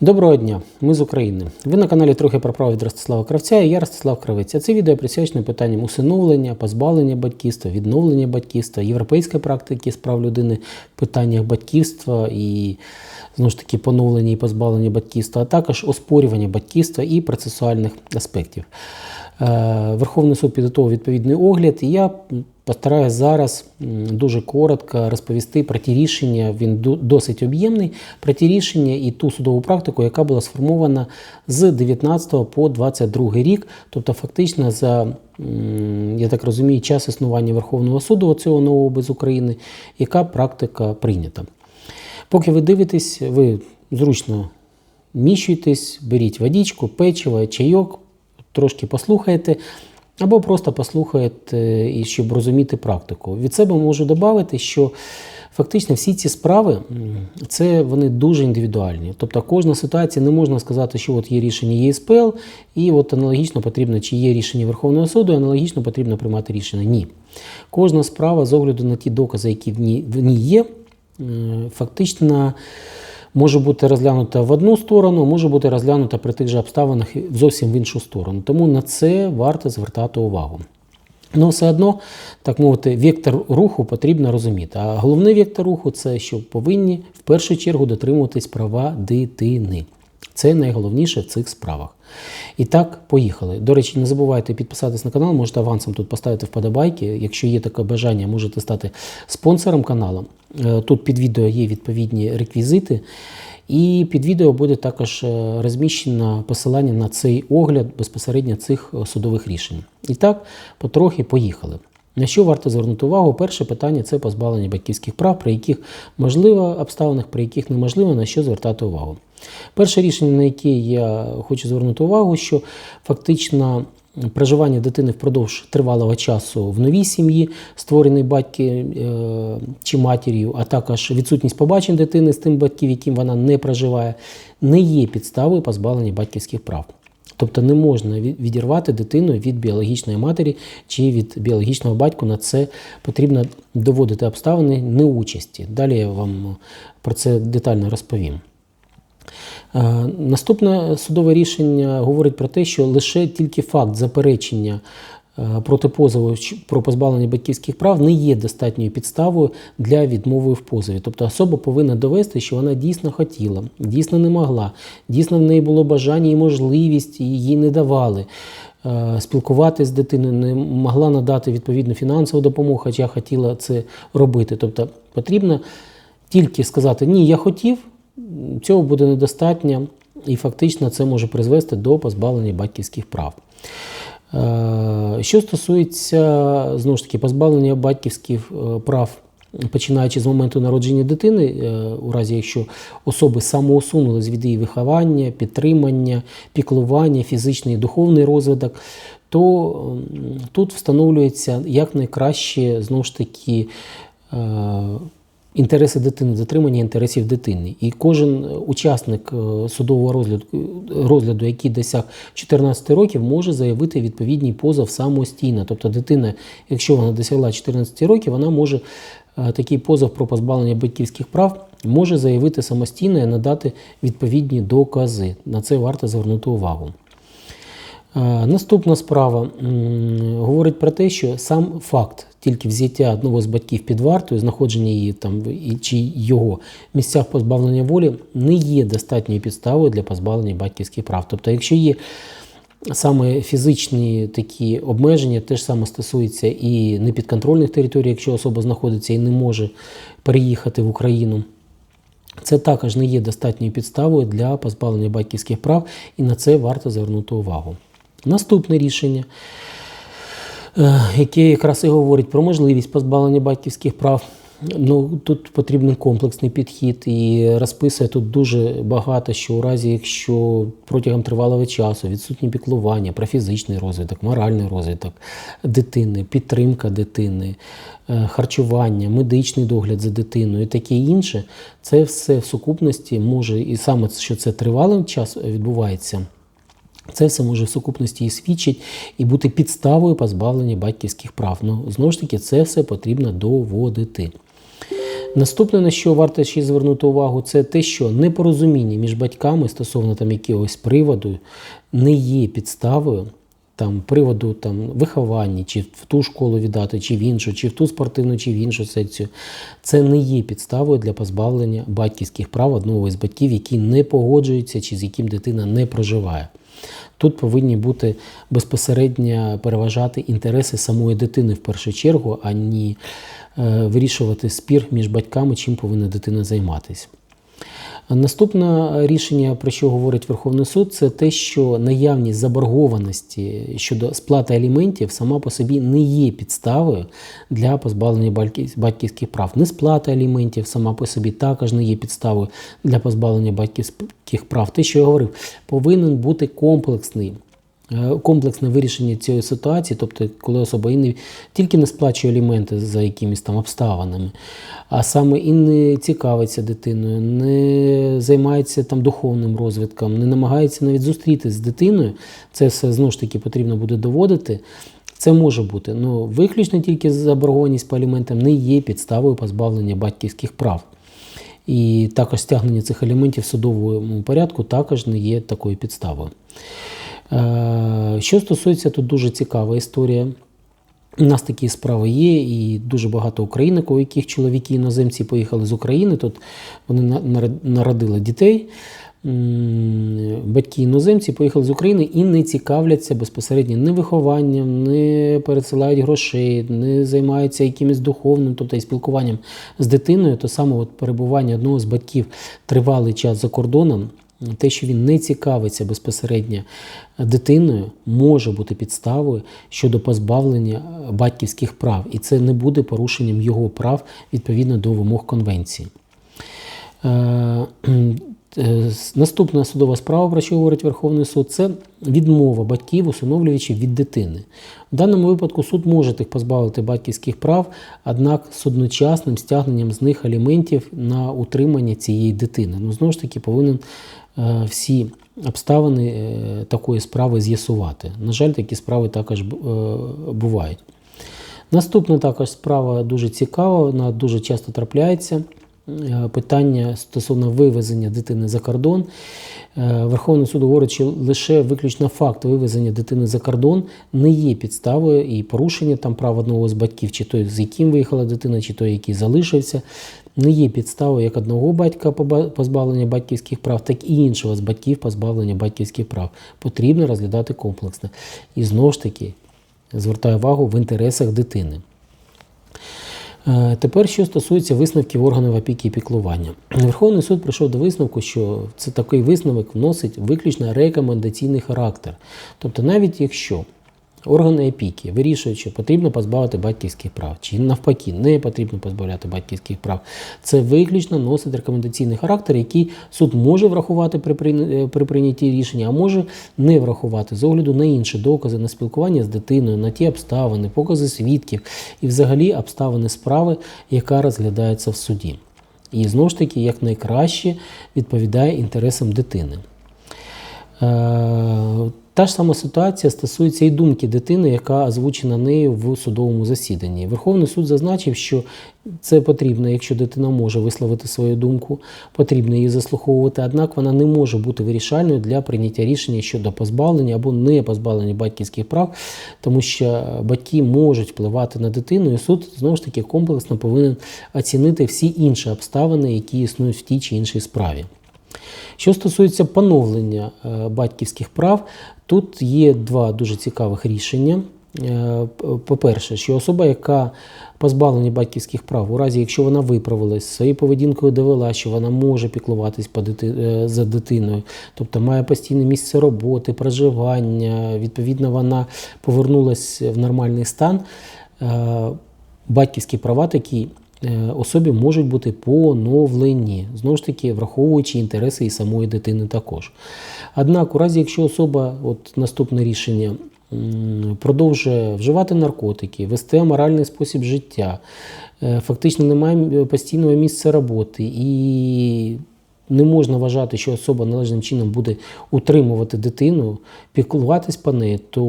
Доброго дня, ми з України. Ви на каналі трохи про право від Ростислава Кравця і я Ростислав Кравець. Це відео присвячено питанням усиновлення, позбавлення батьківства, відновлення батьківства, європейської практики з прав людини питаннях батьківства і знову ж таки поновлення і позбавлення батьківства, а також оспорювання батьківства і процесуальних аспектів. Е, Верховний суд підготував відповідний огляд, і я постараюсь зараз дуже коротко розповісти про ті рішення. Він досить об'ємний про ті рішення і ту судову практику, яка була сформована з 19 по 22 рік, тобто фактично за. Я так розумію, час існування Верховного суду цього нового без України, яка практика прийнята. Поки ви дивитесь, ви зручно міщуйтесь, беріть водичку, печиво, чайок, трошки послухайте, або просто послухаєте, і щоб розуміти практику. Від себе можу додати, що фактично всі ці справи це вони дуже індивідуальні. Тобто кожна ситуація не можна сказати, що от є рішення ЄСПЛ, і от аналогічно потрібно, чи є рішення Верховного суду, і аналогічно потрібно приймати рішення. Ні. Кожна справа з огляду на ті докази, які в ній, є, е, фактично може бути розглянута в одну сторону, може бути розглянута при тих же обставинах зовсім в іншу сторону. Тому на це варто звертати увагу. Ну, все одно, так мовити, вектор руху потрібно розуміти. А головний вектор руху це що повинні в першу чергу дотримуватись права дитини. Це найголовніше в цих справах. І так, поїхали. До речі, не забувайте підписатись на канал, можете авансом тут поставити вподобайки. Якщо є таке бажання, можете стати спонсором каналу. Е, Тут під відео є відповідні реквізити. І під відео буде також е, розміщено посилання на цей огляд безпосередньо цих е, судових рішень. І так, потрохи поїхали. На що варто звернути увагу? Перше питання це позбавлення батьківських прав, при яких можливо обставинах, при яких неможливо, на що звертати увагу. Перше рішення, на яке я хочу звернути увагу, що фактично проживання дитини впродовж тривалого часу в новій сім'ї, створеній батьки е, чи матір'ю, а також відсутність побачень дитини з тим батьків, яким вона не проживає, не є підставою позбавлення батьківських прав. Тобто не можна відірвати дитину від біологічної матері чи від біологічного батька. На це потрібно доводити обставини неучасті. Далі я вам про це детально розповім. Е, Наступне судове рішення говорить про те, що лише тільки факт заперечення е, проти позову про позбавлення батьківських прав не є достатньою підставою для відмови в позові. Тобто особа повинна довести, що вона дійсно хотіла, дійсно не могла, дійсно в неї було бажання і можливість, і їй не давали. е, Спілкуватися з дитиною не могла надати відповідну фінансову допомогу, хоча хотіла це робити. Тобто потрібно тільки сказати Ні, я хотів, цього буде недостатньо, і фактично це може призвести до позбавлення батьківських прав. Е, Що стосується знову ж таки позбавлення батьківських е, прав, починаючи з моменту народження дитини, е, у разі якщо особи самоусунулись від її виховання, підтримання, піклування, фізичний і духовний розвиток, то тут встановлюється якнайкраще знову ж таки. Е, інтереси дитини, дотримання інтересів дитини. І кожен учасник е, судового розгляду, розгляду, який досяг 14 років, може заявити відповідний позов самостійно. Тобто дитина, якщо вона досягла 14 років, вона може е, такий позов про позбавлення батьківських прав може заявити самостійно і надати відповідні докази. На це варто звернути увагу. Е, Наступна справа говорить про те, що сам факт тільки взяття одного з батьків під вартою, знаходження її там чи його місцях позбавлення волі не є достатньою підставою для позбавлення батьківських прав. Тобто, якщо є саме фізичні такі обмеження, теж саме стосується і непідконтрольних територій, якщо особа знаходиться і не може переїхати в Україну. Це також не є достатньою підставою для позбавлення батьківських прав, і на це варто звернути увагу. Наступне рішення, е, яке якраз і говорить про можливість позбавлення батьківських прав. Ну, тут потрібен комплексний підхід і розписує тут дуже багато, що у разі, якщо протягом тривалого часу відсутні піклування, про фізичний розвиток, моральний розвиток дитини, підтримка дитини, е, харчування, медичний догляд за дитиною і таке інше, це все в сукупності може, і саме що це тривалим час відбувається. Це все може в сукупності і свідчить і бути підставою позбавлення батьківських прав. Ну, знову ж таки, це все потрібно доводити. Наступне, на що варто ще звернути увагу, це те, що непорозуміння між батьками стосовно там якогось приводу не є підставою там приводу там виховання, чи в ту школу віддати, чи в іншу, чи в ту спортивну, чи в іншу секцію. Це не є підставою для позбавлення батьківських прав одного із батьків, які не погоджуються, чи з яким дитина не проживає. Тут повинні бути безпосередньо переважати інтереси самої дитини в першу чергу, а не вирішувати спір між батьками, чим повинна дитина займатися. Наступне рішення, про що говорить Верховний суд, це те, що наявність заборгованості щодо сплати аліментів сама по собі не є підставою для позбавлення батьківських прав. Несплата аліментів сама по собі також не є підставою для позбавлення батьківських прав. Те, що я говорив, повинен бути комплексний. Е, комплексне вирішення цієї ситуації, тобто, коли особа і не тільки не сплачує аліменти за якимись там обставинами, а саме і не цікавиться дитиною, не займається там духовним розвитком, не намагається навіть зустрітися з дитиною, це все знову ж таки потрібно буде доводити. Це може бути. Ну, виключно тільки заборгованість по аліментам не є підставою позбавлення батьківських прав. І також стягнення цих аліментів в судовому порядку також не є такою підставою. Е, що стосується тут дуже цікава історія. У нас такі справи є, і дуже багато українок, у яких чоловіки іноземці поїхали з України. Тут вони народили дітей. Батьки іноземці поїхали з України і не цікавляться безпосередньо ні вихованням, не пересилають грошей, не займаються якимось духовним, тобто і спілкуванням з дитиною. То саме от перебування одного з батьків тривалий час за кордоном те, що він не цікавиться безпосередньо дитиною, може бути підставою щодо позбавлення батьківських прав, і це не буде порушенням його прав відповідно до вимог конвенції. Е, Е, наступна судова справа, про що говорить Верховний суд, це відмова батьків, усиновлювачів від дитини. В даному випадку суд може тих позбавити батьківських прав, однак з одночасним стягненням з них аліментів на утримання цієї дитини. Ну, знову ж таки, повинен е, всі обставини е, такої справи з'ясувати. На жаль, такі справи також бувають. Наступна також справа дуже цікава, вона дуже часто трапляється. Е, питання стосовно вивезення дитини за кордон. Е, Верховний суд говорить, що лише виключно факт вивезення дитини за кордон не є підставою і порушення там прав одного з батьків, чи той, з яким виїхала дитина, чи той, який залишився, не є підставою як одного батька позбавлення батьківських прав, так і іншого з батьків позбавлення батьківських прав. Потрібно розглядати комплексно. І знову ж таки звертаю увагу в інтересах дитини. Е, тепер, що стосується висновків органів опіки і піклування, Верховний суд прийшов до висновку, що це такий висновок вносить виключно рекомендаційний характер. Тобто, навіть якщо Органи опіки вирішують, що потрібно позбавити батьківських прав, чи навпаки, не потрібно позбавляти батьківських прав. Це виключно носить рекомендаційний характер, який суд може врахувати при е, при прийнятті рішення, а може не врахувати з огляду на інші докази, на спілкування з дитиною, на ті обставини, покази свідків і взагалі обставини справи, яка розглядається в суді. І знову ж таки, як найкраще відповідає інтересам дитини. Та ж сама ситуація стосується і думки дитини, яка озвучена нею в судовому засіданні. Верховний суд зазначив, що це потрібно, якщо дитина може висловити свою думку, потрібно її заслуховувати, однак вона не може бути вирішальною для прийняття рішення щодо позбавлення або не позбавлення батьківських прав, тому що батьки можуть впливати на дитину, і суд знову ж таки комплексно повинен оцінити всі інші обставини, які існують в тій чи іншій справі. Що стосується поновлення е, батьківських прав, тут є два дуже цікавих рішення. Е, по-перше, що особа, яка позбавлена батьківських прав, у разі, якщо вона виправилась, своєю поведінкою довела, що вона може піклуватись е, за дитиною, тобто має постійне місце роботи, проживання, відповідно, вона повернулася в нормальний стан, батьківські права такі особі можуть бути поновлені, знову ж таки, враховуючи інтереси і самої дитини також. Однак, у разі, якщо особа, от наступне рішення, продовжує вживати наркотики, вести аморальний спосіб життя, е, фактично немає постійного місця роботи і не можна вважати, що особа належним чином буде утримувати дитину, піклуватись по неї, то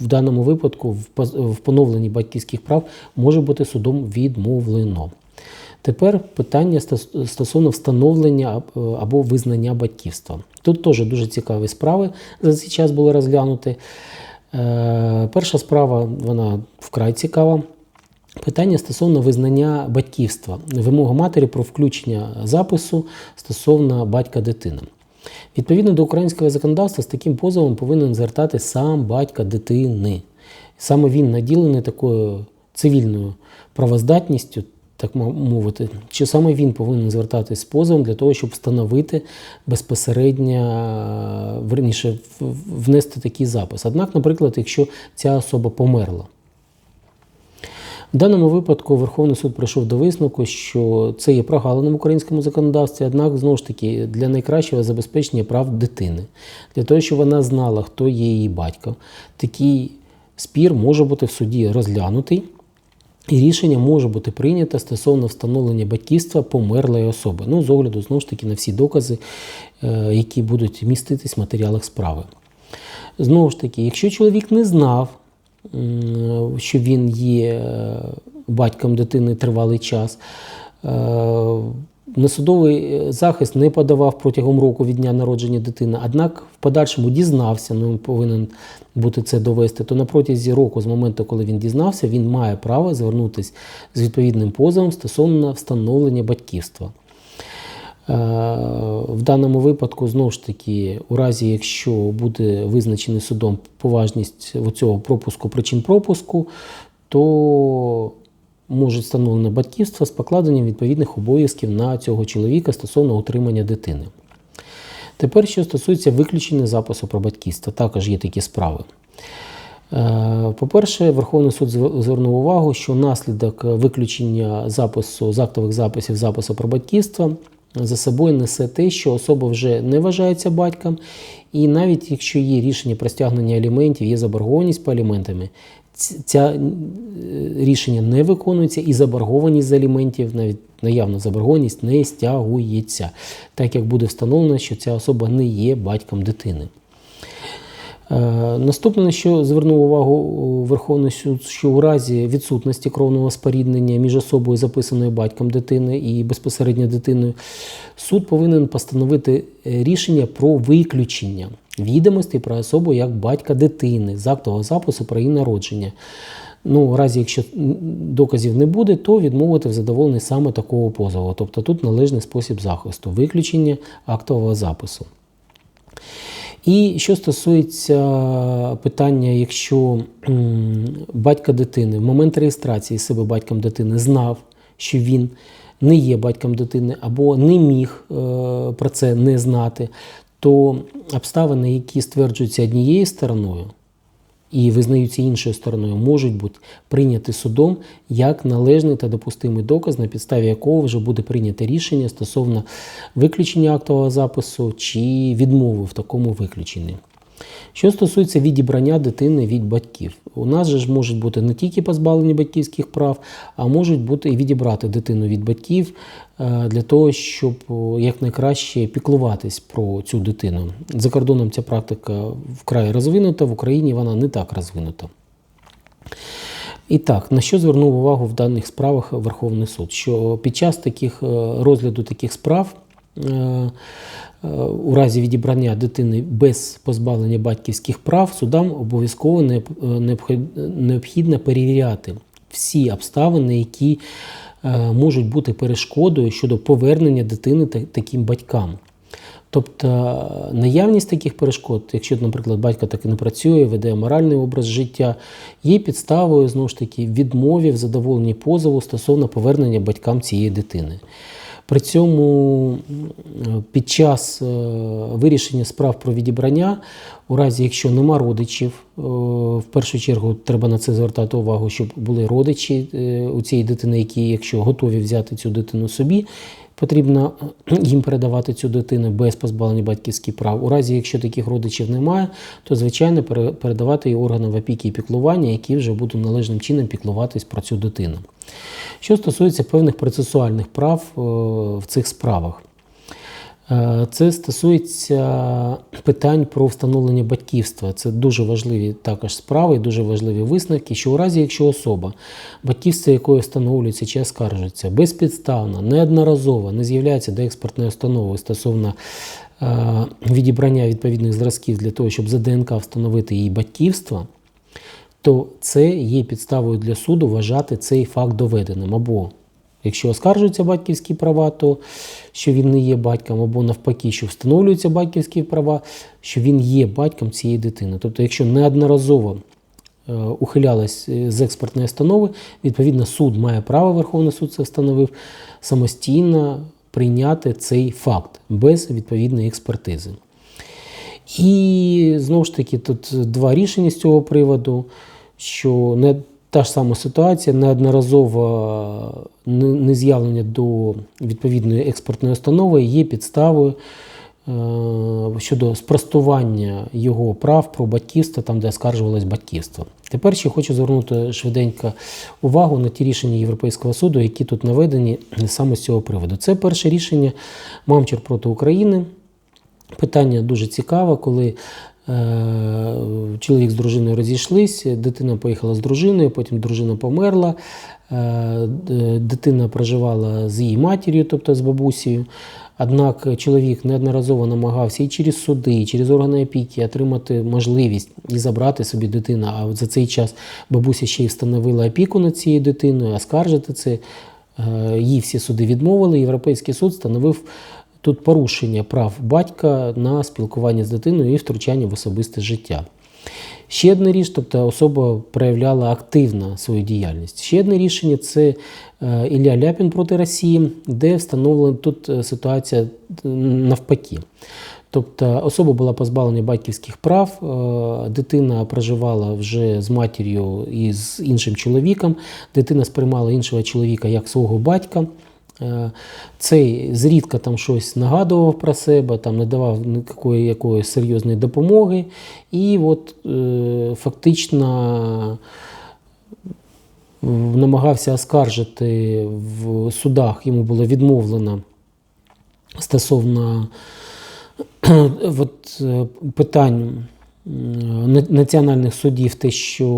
в даному випадку в поновленні батьківських прав може бути судом відмовлено. Тепер питання стосовно встановлення або визнання батьківства. Тут теж дуже цікаві справи за цей час були розглянуті. Е, Перша справа вона вкрай цікава. Питання стосовно визнання батьківства, вимога матері про включення запису стосовно батька дитини. Відповідно до українського законодавства, з таким позовом повинен звертати сам батька дитини. Саме він наділений такою цивільною правоздатністю, так мовити, що саме він повинен звертатись з позовом для того, щоб встановити безпосередньо, верніше, внести такий запис. Однак, наприклад, якщо ця особа померла, в даному випадку Верховний суд прийшов до висновку, що це є прогалиним в українському законодавстві, однак знову ж таки для найкращого забезпечення прав дитини, для того, щоб вона знала, хто є її батько. Такий спір може бути в суді розглянутий, і рішення може бути прийнято стосовно встановлення батьківства померлої особи. Ну, з огляду знову ж таки на всі докази, е, які будуть міститись в матеріалах справи. Знову ж таки, якщо чоловік не знав, що він є е, батьком дитини тривалий час, е, на судовий е, захист не подавав протягом року від дня народження дитини, однак в подальшому дізнався, ну він повинен бути це довести, то на протязі року, з моменту, коли він дізнався, він має право звернутися з відповідним позовом стосовно встановлення батьківства. Е, В даному випадку, знову ж таки, у разі, якщо буде визначений судом поважність цього пропуску причин пропуску, то може встановлено батьківство з покладенням відповідних обов'язків на цього чоловіка стосовно утримання дитини. Тепер, що стосується виключення запису про батьківство, також є такі справи. Е, По-перше, Верховний суд звернув увагу, що наслідок виключення запису з актових записів запису про батьківство за собою несе те, що особа вже не вважається батьком, і навіть якщо є рішення про стягнення аліментів, є заборгованість по аліментами, ця е, рішення не виконується, і заборгованість з аліментів, навіть наявна заборгованість, не стягується, так як буде встановлено, що ця особа не є батьком дитини. Е, Наступне, на що звернув увагу о, Верховний суд, що у разі відсутності кровного споріднення між особою, записаною батьком дитини і безпосередньо дитиною, суд повинен постановити е, рішення про виключення відомостей про особу як батька дитини з актового запису про її народження. Ну, у разі, якщо доказів не буде, то відмовити в задоволенні саме такого позову. Тобто тут належний спосіб захисту, виключення актового запису. І що стосується питання, якщо батька дитини в момент реєстрації себе батьком дитини знав, що він не є батьком дитини, або не міг е, про це не знати, то обставини, які стверджуються однією стороною, і визнаються іншою стороною, можуть бути прийняті судом як належний та допустимий доказ, на підставі якого вже буде прийнято рішення стосовно виключення актового запису чи відмови в такому виключенні. Що стосується відібрання дитини від батьків, у нас же ж можуть бути не тільки позбавлені батьківських прав, а можуть бути і відібрати дитину від батьків е, для того, щоб якнайкраще піклуватись про цю дитину. За кордоном ця практика вкрай розвинута, в Україні вона не так розвинута. І так, на що звернув увагу в даних справах Верховний суд? Що під час таких е, розгляду таких справ е, е, у разі відібрання дитини без позбавлення батьківських прав судам обов'язково е, необхід- необхідно перевіряти всі обставини, які е, можуть бути перешкодою щодо повернення дитини таким батькам. Тобто наявність таких перешкод, якщо, наприклад, батько так і не працює, веде моральний образ життя, є підставою знову ж таки відмові в задоволенні позову стосовно повернення батькам цієї дитини. При цьому під час е, вирішення справ про відібрання, у разі якщо нема родичів, е, в першу чергу треба на це звертати увагу, щоб були родичі е, у цієї дитини, які, якщо готові взяти цю дитину собі, потрібно е, їм передавати цю дитину без позбавлення батьківських прав. У разі, якщо таких родичів немає, то звичайно передавати її органам опіки і піклування, які вже будуть належним чином піклуватись про цю дитину. Що стосується певних процесуальних прав е, в цих справах. Е, Це стосується питань про встановлення батьківства. Це дуже важливі також справи, дуже важливі висновки, що у разі, якщо особа, батьківство якої встановлюється чи оскаржується, безпідставно, неодноразово не з'являється до експертної установи стосовно е, відібрання відповідних зразків для того, щоб за ДНК встановити її батьківство, то це є підставою для суду вважати цей факт доведеним. Або якщо оскаржуються батьківські права, то що він не є батьком, або навпаки, що встановлюються батьківські права, що він є батьком цієї дитини. Тобто, якщо неодноразово е, ухилялась е, з експертної установи, відповідно, суд має право, Верховний суд це встановив, самостійно прийняти цей факт без відповідної експертизи. І знову ж таки, тут два рішення з цього приводу, що не та ж сама ситуація, неодноразово не- нез'явлення до відповідної експертної установи є підставою е, щодо спростування його прав про батьківство, там, де оскаржувалось батьківство. Тепер ще хочу звернути швиденько увагу на ті рішення Європейського суду, які тут наведені саме з цього приводу. Це перше рішення Мамчур проти України. Питання дуже цікаве, коли чоловік з дружиною розійшлись, дитина поїхала з дружиною, потім дружина померла, е, дитина проживала з її матір'ю, тобто з бабусею. Однак чоловік неодноразово намагався і через суди, і через органи опіки отримати можливість і забрати собі дитину. А за цей час бабуся ще й встановила опіку над цією дитиною, оскаржити це. Е, Їй всі суди відмовили. Європейський суд встановив тут порушення прав батька на спілкування з дитиною і втручання в особисте життя. Ще одне рішення, тобто особа проявляла активно свою діяльність. Ще одне рішення це е, Ілля Ляпін проти Росії, де встановлена тут е, ситуація е, навпаки. Тобто особа була позбавлена батьківських прав, дитина проживала вже з матір'ю і з іншим чоловіком, дитина сприймала іншого чоловіка як свого батька. Е, Цей зрідка там щось нагадував про себе, там не давав ніякої якоїсь серйозної допомоги. І от е, фактично е, намагався оскаржити в судах, йому було відмовлено стосовно от, е, питань національних судів, те, що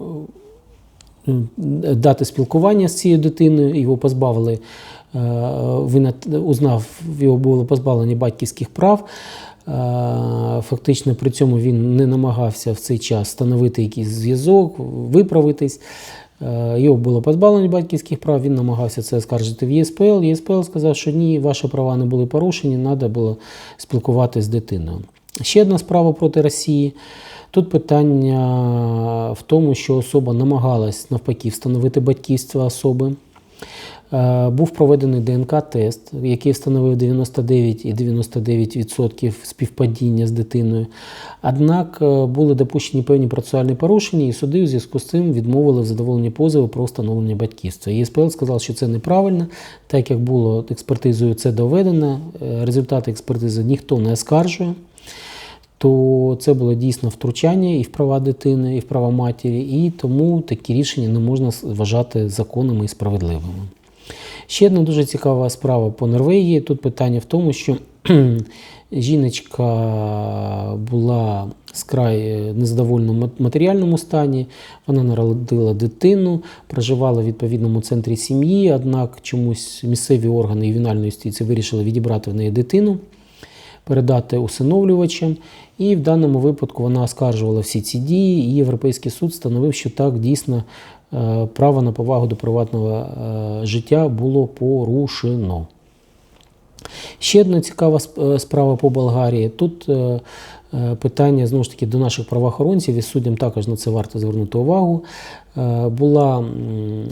е, дати спілкування з цією дитиною, його позбавили, е, він узнав, його було позбавлені батьківських прав. Е, Фактично при цьому він не намагався в цей час встановити якийсь зв'язок, виправитись. Е, Його було позбавлено батьківських прав, він намагався це оскаржити в ЄСПЛ. ЄСПЛ сказав, що ні, ваші права не були порушені, треба було спілкуватися з дитиною. Ще одна справа проти Росії. Тут питання в тому, що особа намагалась навпаки встановити батьківство особи. Е, Був проведений ДНК-тест, який встановив 99,99% співпадіння з дитиною. Однак е, були допущені певні процесуальні порушення, і суди у зв'язку з цим відмовили в задоволенні позову про встановлення батьківства. ЄСПЛ сказав, що це неправильно, так як було експертизою це доведено. е, Результати експертизи ніхто не оскаржує то це було дійсно втручання і в права дитини, і в права матері, і тому такі рішення не можна вважати законними і справедливими. Ще одна дуже цікава справа по Норвегії. Тут питання в тому, що жіночка була скрай е, незадовольному матеріальному стані, вона народила дитину, проживала в відповідному центрі сім'ї, однак чомусь місцеві органи ювенальної юстиції вирішили відібрати в неї дитину передати усиновлювачам. І в даному випадку вона оскаржувала всі ці дії, і Європейський суд встановив, що так дійсно е, право на повагу до приватного е, життя було порушено. Ще одна цікава е, справа по Болгарії. Тут е, е, питання знову ж таки до наших правоохоронців і суддям також на це варто звернути увагу. Була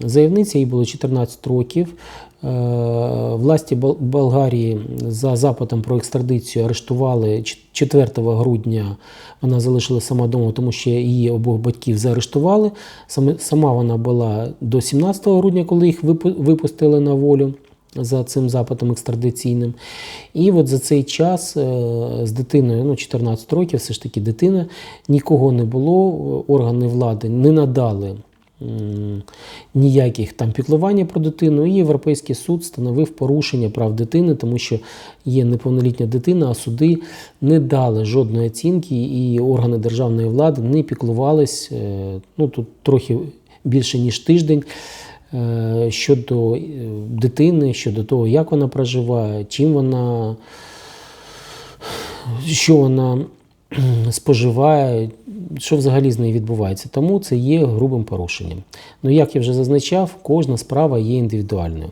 заявниця, їй було 14 років. Власті Болгарії за запитом про екстрадицію арештували 4 грудня. Вона залишилася сама вдома, тому що її обох батьків заарештували. Сама вона була до 17 грудня, коли їх випустили на волю за цим запитом екстрадиційним. І от за цей час е, з дитиною, ну 14 років, все ж таки дитина, нікого не було, органи влади не надали ніяких там піклування про дитину. І Європейський суд встановив порушення прав дитини, тому що є неповнолітня дитина, а суди не дали жодної оцінки, і органи державної влади не піклувались. е, Ну тут трохи більше ніж тиждень. Е, Щодо е, дитини, щодо того, як вона проживає, чим вона що вона споживає, що взагалі з нею відбувається. Тому це є грубим порушенням. Ну, як я вже зазначав, кожна справа є індивідуальною.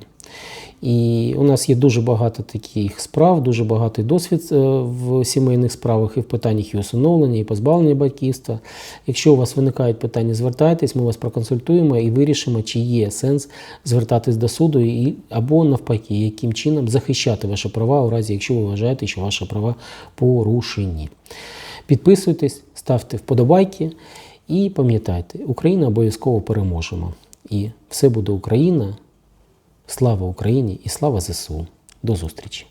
І у нас є дуже багато таких справ, дуже багатий досвід е, в сімейних справах і в питаннях і усиновлення, і позбавлення батьківства. Якщо у вас виникають питання, звертайтесь, ми вас проконсультуємо і вирішимо, чи є сенс звертатись до суду, і, або навпаки, яким чином захищати ваші права у разі, якщо ви вважаєте, що ваші права порушені. Підписуйтесь, ставте вподобайки і пам'ятайте, Україна обов'язково переможемо. І все буде Україна. Слава Україні і слава ЗСУ. До зустрічі!